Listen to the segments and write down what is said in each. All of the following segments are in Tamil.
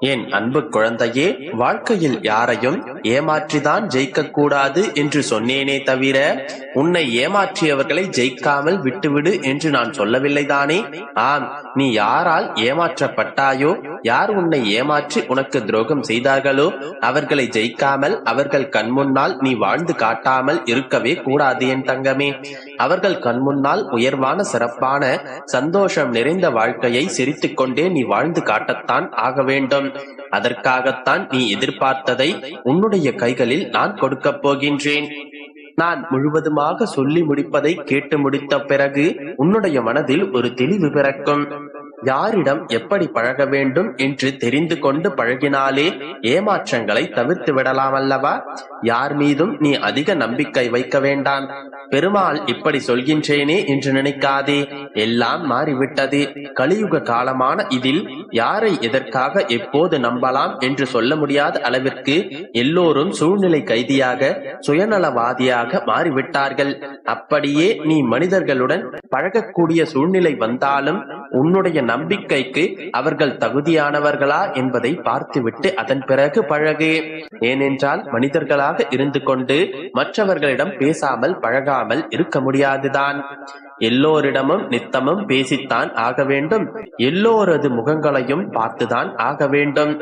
என் அன்பு குழந்தையே வாழ்க்கையில் யாரையும் ஏமாற்றிதான் ஜெயிக்க கூடாது என்று சொன்னேனே தவிர உன்னை ஏமாற்றியவர்களை ஜெயிக்காமல் விட்டுவிடு என்று நான் சொல்லவில்லைதானே? ஆம் நீ யாரால் ஏமாற்றப்பட்டாயோ யார் உன்னை ஏமாற்றி உனக்கு துரோகம் செய்தார்களோ அவர்களை ஜெயிக்காமல் அவர்கள் கண்முன்னால் நீ வாழ்ந்து காட்டாமல் இருக்கவே கூடாது என் தங்கமே. அவர்கள் கண்முன்னால் உயர்வான சிறப்பான சந்தோஷம் நிறைந்த வாழ்க்கையை சிரித்துக்கொண்டே நீ வாழ்ந்து காட்டத்தான் ஆக வேண்டும். அதற்காகத்தான் நீ எதிர்பார்த்ததை உன்னுடைய கைகளில் நான் கொடுக்கப் போகின்றேன். நான் முழுவதுமாக சொல்லி முடிப்பதை கேட்டு முடித்த பிறகு உன்னுடைய மனதில் ஒரு தெளிவு பிறக்கும். யாரிடம் எப்படி பழக வேண்டும் என்று தெரிந்து கொண்டு பழகினாலே ஏமாற்றங்களை தவிர்த்து விடலாம் அல்லவா? யார் மீதும் நீ அதிக நம்பிக்கை வைக்க வேண்டாம். பெருமாள் இப்படி சொல்கின்றேனே என்று நினைக்காதே. எல்லாம் மாறிவிட்டது. கலியுக காலமான இதில் யாரை எதற்காக எப்போது நம்பலாம் என்று சொல்ல முடியாத அளவிற்கு எல்லோரும் சூழ்நிலை கைதியாக சுயநலவாதியாக மாறிவிட்டார்கள். அப்படியே நீ மனிதர்களுடன் பழகக்கூடிய சூழ்நிலை வந்தாலும் உன்னுடைய நம்பிக்கைக்கு அவர்கள் தகுதியானவர்களா என்பதை பார்த்துவிட்டு அதன் பிறகு பழகு. ஏனென்றால் மனிதர்களாக இருந்து கொண்டு மற்றவர்களிடம் பேசாமல் பழகாமல் இருக்க முடியாதுதான். எல்லோரிடமும் நித்தமும் பேசித்தான் ஆக வேண்டும். எல்லோரது முகங்களையும் பார்த்துதான் ஆக வேண்டும்.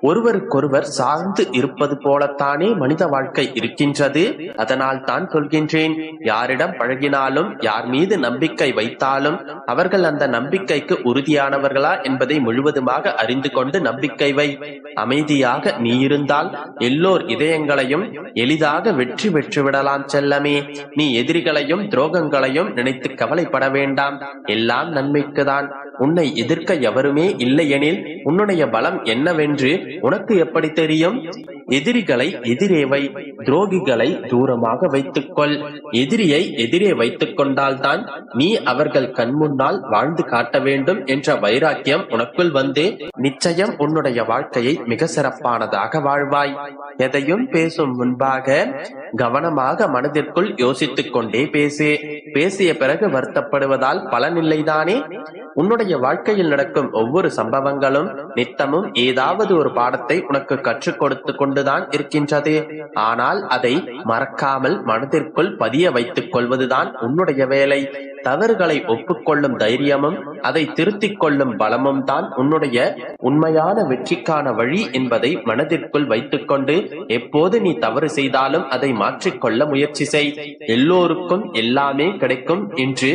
ஒருவருக்கொருவர் சார்ந்து இருப்பது போலத்தானே மனித வாழ்க்கை இருக்கின்றது. அதனால் தான் சொல்கின்றேன் யாரிடம் பழகினாலும் யார் மீது நம்பிக்கை வைத்தாலும் அவர்கள் அந்த நம்பிக்கைக்கு உறுதியானவர்களா என்பதை முழுவதுமாக அறிந்து கொண்டு நம்பிக்கை வை. அமைதியாக நீ இருந்தால் எல்லோர் இதயங்களையும் எளிதாக வெற்றி பெற்று விடலாம் செல்லமே. நீ எதிரிகளையும் துரோகங்களையும் நினைத்து கவலைப்பட வேண்டாம். எல்லாம் நன்மைக்குதான். உன்னை எதிர்க்க எவருமே இல்லையெனில் உன்னுடைய பலம் என்னவென்று உனக்கு எப்படி தெரியும்? எதிரிகளை எதிரேவை துரோகிகளை தூரமாக வைத்துக்கொள். எதிரியை எதிரே வைத்துக் கொண்டால்தான் நீ அவர்கள் கண்முன்னால் வாழ்ந்து காட்ட வேண்டும் என்ற வைராக்கியம் உனக்குள் வந்து நிச்சயம் உன்னுடைய வாழ்க்கையை மிக சிறப்பானதாக வாழ்வாய். எதையும் பேசும் முன்பாக கவனமாக மனதிற்குள் யோசித்துக் கொண்டே பேசு. பேசிய பிறகு வருத்தப்படுவதால் பலனில்லைதானே? உன்னுடைய வாழ்க்கையில் நடக்கும் ஒவ்வொரு சம்பவங்களும் நித்தமும் ஏதாவது ஒரு பாடத்தை உனக்கு கற்றுக் கொடுத்து கொண்டுதான் இருக்கின்றது. ஆனால் அதை மறக்காமல் மனதிற்குள் பதிய வைத்துக் கொள்வதுதான் உன்னுடைய வேலை. தவறுகளை ஒப்புக்கொள்ளும் தைரியமும் அதை திருத்திக் கொள்ளும் பலமும் தான் உன்னுடைய உண்மையான வெற்றிக்கான வழி என்பதை மனதிற்குள் வைத்துக்கொண்டு எப்போது நீ தவறு செய்தாலும் அதை மாற்றிக்கொள்ள முயற்சி செய். எல்லோருக்கும் எல்லாமே கிடைக்கும் என்று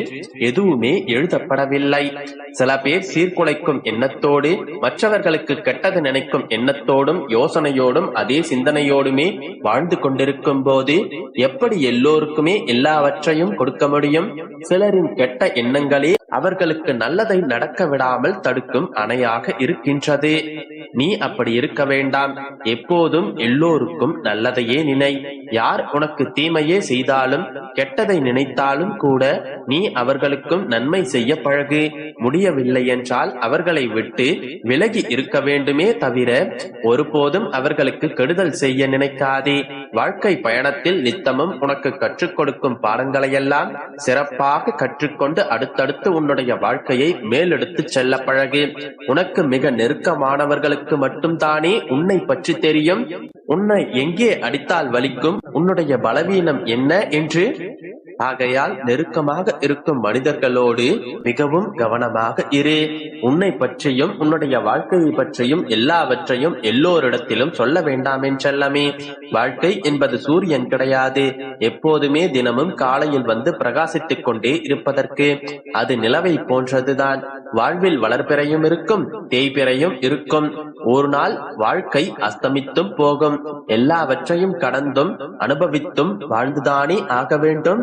எதுவுமே எழுதப்படவில்லை. சில பேர் சீர்குலைக்கும் எண்ணத்தோடு மற்றவர்களுக்கு கெட்டது நினைக்கும் எண்ணத்தோடும் யோசனையோடும் அதே சிந்தனையோடுமே வாழ்ந்து கொண்டிருக்கும் போது எப்படி எல்லோருக்குமே எல்லாவற்றையும் கொடுக்க முடியும்? சிலரின் கெட்ட எண்ணங்களே அவர்களுக்கு நல்லதை நடக்க விடாமல் தடுக்கும் அணையாக இருக்கின்றது. நீ அப்படி இருக்க வேண்டாம். எப்போதும் எல்லோருக்கும் நல்லதையே நினை. யார் உனக்கு தீமையே செய்தாலும் கெட்டதை நினைத்தாலும் கூட நீ அவர்களுக்கும் நன்மை செய்ய பழகு. முடியவில்லை என்றால் அவர்களை விட்டு விலகி இருக்க வேண்டுமே தவிர ஒருபோதும் அவர்களுக்கு கெடுதல் செய்ய நினைக்காதே. வாழ்க்கை பயணத்தில் நித்தமும் உனக்கு கற்றுக் கொடுக்கும் பாடங்களையெல்லாம் சிறப்பாக கற்றுக்கொண்டு அடுத்தடுத்து உன்னுடைய வாழ்க்கையை மேலெடுத்து செல்ல பழகு. உனக்கு மிக நெருக்கமானவர்களுக்கு மட்டும்தானே உன்னை பற்றி தெரியும். உன்னை எங்கே அடித்தால் வலிக்கும்? உன்னுடைய பலவீனம் என்ன என்று ஆகையால் நெருக்கமாக இருக்கும் மனிதர்களோடு மிகவும் கவனமாக இரு. உன்னை பற்றியும் உன்னுடைய வாழ்க்கையை பற்றியும் எல்லாவற்றையும் எல்லோரிடத்திலும் சொல்ல வேண்டாம் என்றல்லமே வாழ்க்கை என்பது சூரியன் கிடையாது. எப்போதுமே தினமும் காலையில் வந்து பிரகாசித்துக் கொண்டே இருப்பதற்கு அது நிலவை போன்றதுதான். வாழ்வில் வளர்பிறையும் இருக்கும் தேய்பிறையும் இருக்கும். ஒரு நாள் வாழ்க்கை அஸ்தமித்தும் போகும். எல்லாவற்றையும் கடந்தும் அனுபவித்தும் வாழ்ந்துதானே ஆக வேண்டும்?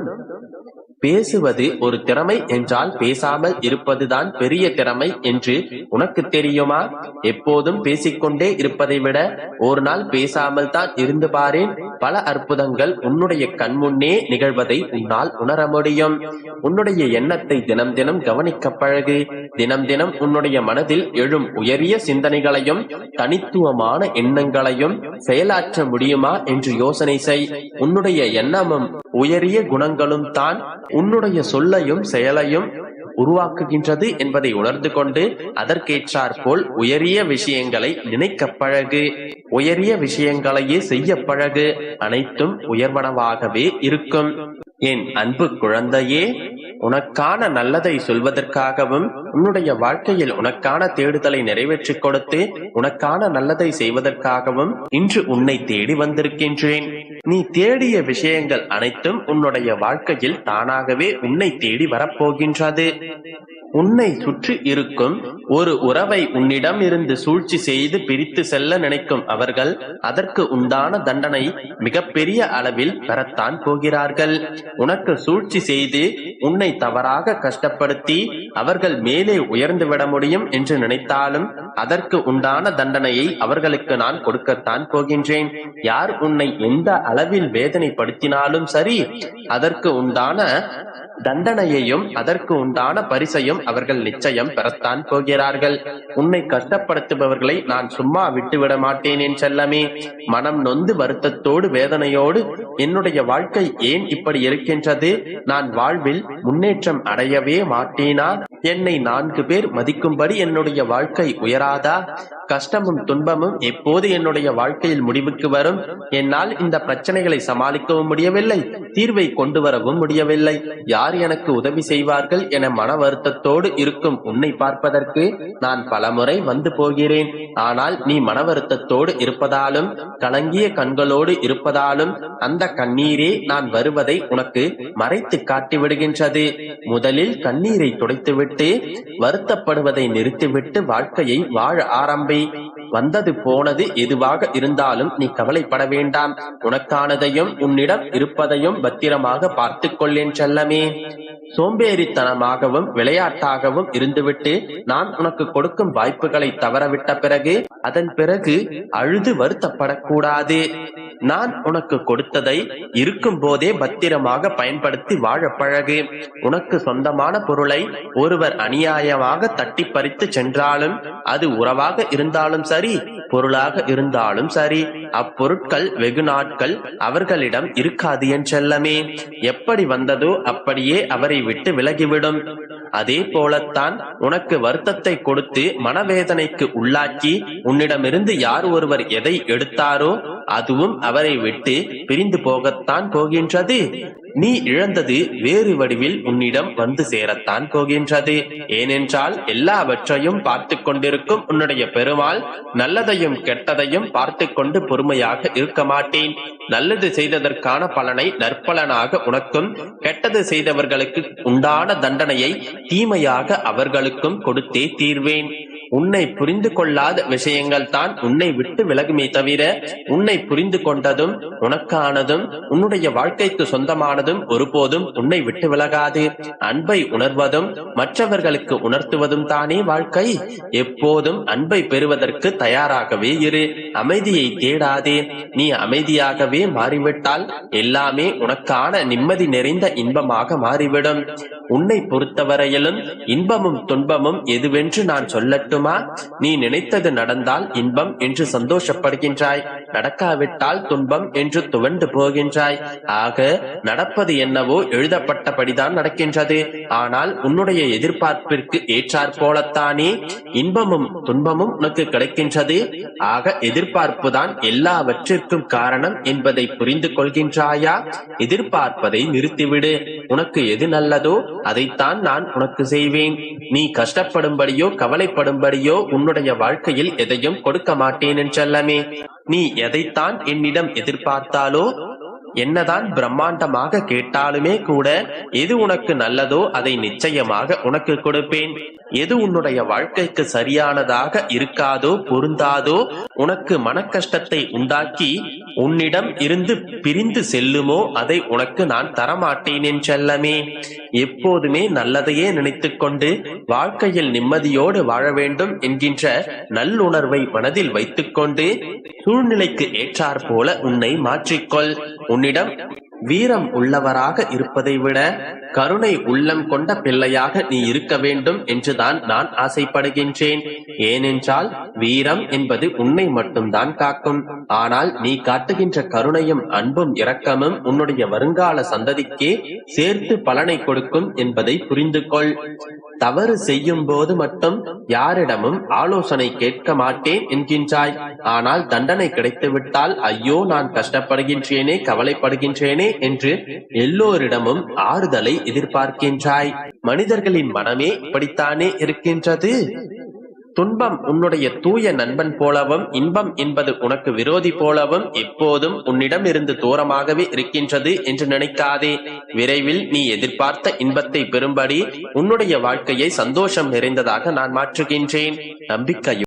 பேசுவது ஒரு திறமை என்றால் பேசாமல் இருப்பதுதான் பெரிய திறமை என்று உனக்கு தெரியுமா? எப்போதும் பேசிக்கொண்டே இருப்பதை விட ஒரு நாள் பேசாமல் தான் இருந்து பாரேன். பல அற்புதங்கள் உன்னுடைய கண்முன்னே நிகழ்வதை உன்னால் உணர முடியும். உன்னுடைய எண்ணத்தை தினம் தினம் கவனிக்க பழகு. தினம் தினம் உன்னுடைய மனதில் எழும் உயரிய சிந்தனைகளையும் தனித்துவமான எண்ணங்களையும் செயலாற்ற முடியுமா என்று யோசனை செய். உன்னுடைய எண்ணமும் உயரிய குணங்களும் தான் உன்னுடைய சொல்லையும் செயலையும் உருவாக்குகின்றது என்பதை உணர்ந்து கொண்டு அதற்கேற்றாற்போல் உயரிய விஷயங்களை நினைக்க பழகு. உயரிய விஷயங்களையே செய்ய பழகு. அனைத்தும் உயர்வனவாகவே இருக்கும். என் அன்பு குழந்தையே உனக்கான நல்லதை சொல்வதற்காகவும் உன்னுடைய வாழ்க்கையில் உனக்கான தேடுதலை நிறைவேற்றிக் கொடுத்து உனக்கான நல்லதை செய்வதற்காகவும் இன்று உன்னை தேடி வந்திருக்கின்றேன். நீ தேடிய விஷயங்கள் அனைத்தும் உன்னுடைய வாழ்க்கையில் தானாகவே உன்னை தேடி வரப்போகின்றது. உன்னை சுற்றி இருக்கும் ஒரு உறவை உன்னிடம் இருந்து சூழ்ச்சி செய்து பிரித்து செல்ல நினைக்கும் அவர்கள் அதற்கு உண்டான தண்டனை மிகப்பெரிய அளவில் பெறத்தான் போகிறார்கள். உனக்கு சூழ்ச்சி செய்து உன்னை தவறாக கஷ்டப்படுத்தி அவர்கள் மேலே உயர்ந்து விட முடியும் என்று நினைத்தாலும் அதற்கு உண்டான தண்டனையை அவர்களுக்கு நான் கொடுக்கத்தான் போகின்றேன். யார் உன்னை எந்த அளவில் வேதனைப்படுத்தினாலும் சரி அதற்கு உண்டான தண்டனையையும் அதற்கு உண்டான பரிசையும் அவர்கள் நிச்சயம் பெறத்தான் போகிறார்கள். உன்னை கஷ்டப்படுத்துபவர்களை நான் சும்மா விட்டுவிட மாட்டேன் என் செல்லமே. மனம் நொந்து வருத்தத்தோடு வேதனையோடு என்னுடைய வாழ்க்கை ஏன் இப்படி இருக்கின்றது? நான் வாழ்வில் முன்னேற்றம் அடையவே மாட்டேனா? என்னை நான்கு பேர் மதிக்கும்படி என்னுடைய வாழ்க்கை உயராதா? கஷ்டமும் துன்பமும் எப்போது என்னுடைய வாழ்க்கையில் முடிவுக்கு வரும்? என்னால் இந்த பிரச்சனைகளை சமாளிக்கவும் முடியவில்லை தீர்வை கொண்டு வரவும் முடியவில்லை. யார் எனக்கு உதவி செய்வார்கள் என மன வருத்தத்தோடு இருக்கும் உன்னை பார்ப்பதற்கு நான் பலமுறை வந்து போகிறேன். ஆனால் நீ மன வருத்தத்தோடு இருப்பதாலும் கலங்கிய கண்களோடு இருப்பதாலும் அந்த கண்ணீரே நான் வருவதை உனக்கு மறைத்து காட்டி விடுகின்றது முதலில் கண்ணீரை துடைத்துவிட்டு வருத்தப்படுவதை நிறுத்திவிட்டு வாழ்க்கையை வாழ ஆரம்பி வந்தது போனது எதுவாக இருந்தாலும் நீ கவலைப்பட வேண்டாம். உனக்கானதையும் உன்னிடம் இருப்பதையும் பத்திரமாக பார்த்துக் கொள்ளேன் செல்லமே. சோம்பேறித்தனமாகவும் விளையாட்டாகவும் இருந்துவிட்டு நான் உனக்கு கொடுக்கும் வாய்ப்புகளை தவறவிட்ட பிறகு அதன் பிறகு அழுது வருத்தப்படக்கூடாது. நான் உனக்கு கொடுத்ததை இருக்கும் போதே பத்திரமாக பயன்படுத்தி வாழ பழகு. உனக்கு சொந்தமான பொருளை ஒருவர் அநியாயமாக தட்டி பறித்து சென்றாலும் அது உறவாக இருந்தாலும் சரி பொருளாக இருந்தாலும் சரி அப்பொருட்கள் வெகு நாட்கள் அவர்களிடம் இருக்காது என் செல்லமே. எப்படி வந்ததோ அப்படியே அவரை விட்டு விலகிவிடும். அதே போலத்தான் உனக்கு வருத்தத்தை கொடுத்து மனவேதனைக்கு உள்ளாக்கி உன்னிடமிருந்து யார் ஒருவர் எதை எடுத்தாரோ அதுவும் அவரை விட்டு பிரிந்து போகத்தான் போகின்றது. நீ இழந்தது வேறு வடிவில் உன்னிடம் வந்து சேரத்தான் போகின்றது. ஏனென்றால் எல்லாவற்றையும் பார்த்து கொண்டிருக்கும் உன்னுடைய பெருமாள் நல்லதையும் கெட்டதையும் பார்த்து கொண்டு பொறுமையாக இருக்க மாட்டேன். நல்லது செய்ததற்கான பலனை நற்பலனாக உனக்கும் கெட்டது செய்தவர்களுக்கு உண்டான தண்டனையை தீமையாக அவர்களுக்கும் கொடுத்தே தீர்வேன். உன்னை புரிந்து கொள்ளாத விஷயங்கள் தான் உன்னை விட்டு விலகுமே தவிர உன்னை புரிந்து கொண்டதும் உனக்கானதும் உன்னுடைய வாழ்க்கைக்கு சொந்தமானதும் ஒருபோதும் உன்னை விட்டு விலகாது. அன்பை உணர்வதும் மற்றவர்களுக்கு உணர்த்துவதும் தானே வாழ்க்கை. எப்போதும் அன்பை பெறுவதற்கு தயாராகவே இரு. அமைதியை தேடாதே. நீ அமைதியாகவே மாறிவிட்டால் எல்லாமே உனக்கான நிம்மதி நிறைந்த இன்பமாக மாறிவிடும். உன்னை பொறுத்தவரையிலும் இன்பமும் துன்பமும் எதுவென்று நான் சொல்லட்டும். நீ நினைத்தது நடந்தால் இன்பம் என்று சந்தோஷப்படுகின்றாய். நடக்காவிட்டால் துன்பம் என்று துவண்டு போகின்றாய். ஆக நடப்பது என்னவோ எழுதப்பட்டபடிதான் நடக்கின்றது. ஆனால் உன்னுடைய எதிர்பார்ப்பிற்கு ஏற்றாற் போலத்தானே இன்பமும் துன்பமும் உனக்கு கிடைக்கின்றது. ஆக எதிர்பார்ப்பு தான் எல்லாவற்றிற்கும் காரணம் என்பதை புரிந்து கொள்கின்றாயா? எதிர்பார்ப்பதை நிறுத்திவிடு. உனக்கு எது நல்லதோ அதைத்தான் நான் உனக்கு செய்வேன். நீ கஷ்டப்படும்படியோ கவலைப்படும்படியோ உன்னுடைய வாழ்க்கையில் எதையும் கொடுக்க மாட்டேன் என்றல்லமே. நீ எதைத்தான் என்னிடம் எதிர்பார்த்தாலோ என்னதான் பிரம்மாண்டமாக கேட்டாலுமே கூட எது உனக்கு நல்லதோ அதை நிச்சயமாக உனக்கு கொடுப்பேன். எது உன்னுடைய வாழ்க்கைக்கு சரியானதாக இருக்காதோ பொருந்தாதோ உனக்கு மனக்கஷ்டத்தை உண்டாக்கி உன்னிடம் இருந்து பிரிந்து செல்லுமோ அதை உனக்கு நான் தரமாட்டேன் என் செல்லமே. எப்போதுமே நல்லதையே நினைத்துக்கொண்டு வாழ்க்கையில் நிம்மதியோடு வாழ வேண்டும் என்கின்ற நல்லுணர்வை மனதில் வைத்துக்கொண்டு சூழ்நிலைக்கு ஏற்றாற்போல உன்னை மாற்றிக்கொள். உன்னிடம் வீரம் உள்ளவராக இருப்பதை விட கருணை உள்ளம் கொண்ட பிள்ளையாக நீ இருக்க வேண்டும் என்றுதான் நான் ஆசைப்படுகின்றேன். ஏனென்றால் வீரம் என்பது உன்னை மட்டும்தான் காக்கும். ஆனால் நீ காட்டுகின்ற கருணையும் அன்பும் இரக்கமும் உன்னுடைய வருங்கால சந்ததிக்கே சேர்த்து பலனை கொடுக்கும் என்பதை புரிந்து கொள் தவறு செய்யும் போது மட்டும் யாரிடமும் ஆலோசனை கேட்க மாட்டேன் என்கின்றாய். ஆனால் தண்டனை கிடைத்துவிட்டால் ஐயோ நான் கஷ்டப்படுகின்றேனே கவலைப்படுகின்றேனே என்று எல்லோரிடமும் ஆறுதலை எதிர்பார்க்கின்றாய். மனிதர்களின் மனமே இப்படித்தானே இருக்கின்றது? துன்பம் உன்னுடைய தூய நண்பன் போலவும் இன்பம் என்பது உனக்கு விரோதி போலவும் எப்போதும் உன்னிடம் இருந்து தூரமாகவே இருக்கின்றது என்று நினைக்காதே. விரைவில் நீ எதிர்பார்த்த இன்பத்தை பெறும்படி உன்னுடைய வாழ்க்கையை சந்தோஷம் நிறைந்ததாக நான் மாற்றுகின்றேன். நம்பிக்கையும்